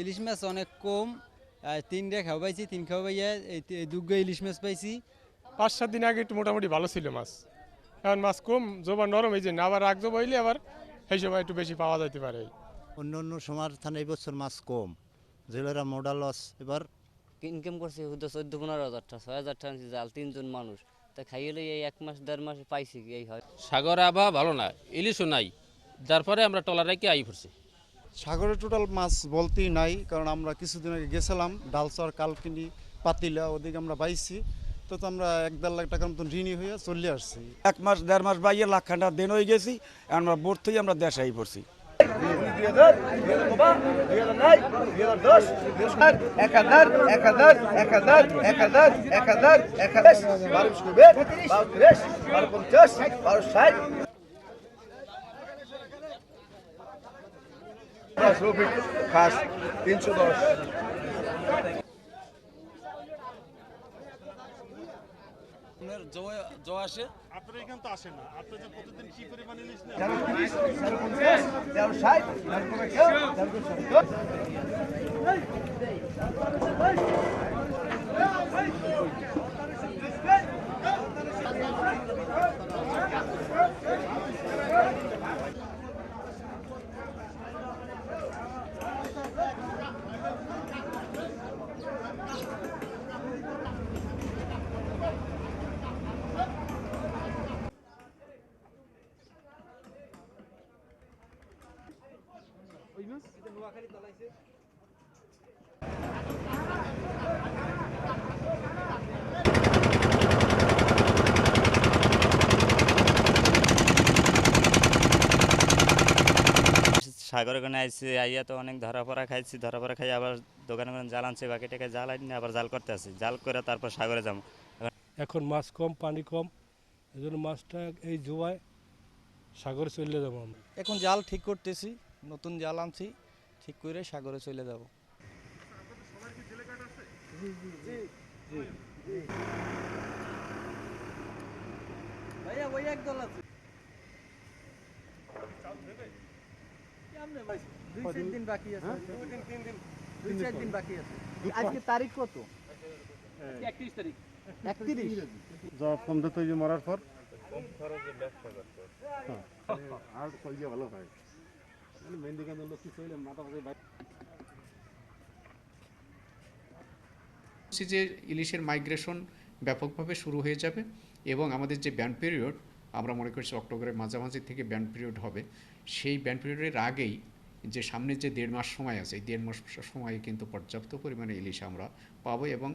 ইলিশ মাছ অনেক কম তিনটা খাওয়া পাইছি তিন খাওয়া পাইয়া এই তি- ইলিশ মাছ পাইছি। পাঁচ সাত দিন আগে একটু মোটামুটি ভালো ছিল মাছ। এখন মাছ কম জবা নরম এই যে না আবার রাগ জবা হইলে আবার সেই সময় একটু বেশি পাওয়া যাইতে পারে। অন্য অন্য সময়ের থানে এই বছর মাছ কম। জেলেরা মোডা লস এবার ইনকাম করছে হুদা চোদ্দ পনেরো হাজার টাকা ছয় হাজার টাকা জাল তিনজন মানুষ। তা খাইলে এই এক মাস দেড় মাস পাইছি কি এই হয়? সাগর আবহাওয়া ভালো না ইলিশও নাই। যার পরে আমরা টলার রেখে আই পড়ছি। সাগরে টোটাল মাছ বলতেই নাই কারণ আমরা কিছুদিন আগে গেছিলাম ডালচর কালকিনি পাতিলা ওদিকে আমরা পাইছি তো তো আমরা এক দেড় লাখ টাকার মতন ঋণী হয়ে চলে আসছি। এক মাস দেড় মাস বাইয়ে লাখ খান্ডা দিন হয়ে গেছি আমরা বোর থেকে আমরা দেশে আই পড়ছি। বারোশো বারো পঞ্চাশ বারো ষাট। রফিক খাস তিনশো দশ তেরো তেরো সত্তর সাগরে কোনে আইয়া তো অনেক ধরা পড়া খাইছি ধরা পড়া খাই আবার দোকানে কোনে জাল আনছি বাকি টাকা জাল আনি আবার জাল করতে আসি। জাল করে তারপর সাগরে যাব। এখন মাছ কম পানি কম এই জন্য মাছটা এই জোয়ায় সাগরে চলে যাব আমরা। এখন জাল ঠিক করতেছি। নতুন জাল আনছি ঠিক করে সাগরে চলে যাব। ভাইয়া ওই একদল আছে। দুই দিন বাকি আছে। দুই চার দিন বাকি আছে। আজকে তারিখ কত? একত্রিশ তারিখ। একত্রিশ? জব কম তো মরার পর? যে ইলিশের মাইগ্রেশন ব্যাপকভাবে শুরু হয়ে যাবে এবং আমাদের যে ব্যান্ড পিরিয়ড আমরা মনে করছি অক্টোবরের মাঝামাঝি থেকে ব্যান্ড পিরিয়ড হবে, সেই ব্যান্ড পিরিয়ডের আগেই যে সামনে যে দেড় মাস সময় আছে, এই দেড় মাস সময়ে কিন্তু পর্যাপ্ত পরিমাণে ইলিশ আমরা পাবো এবং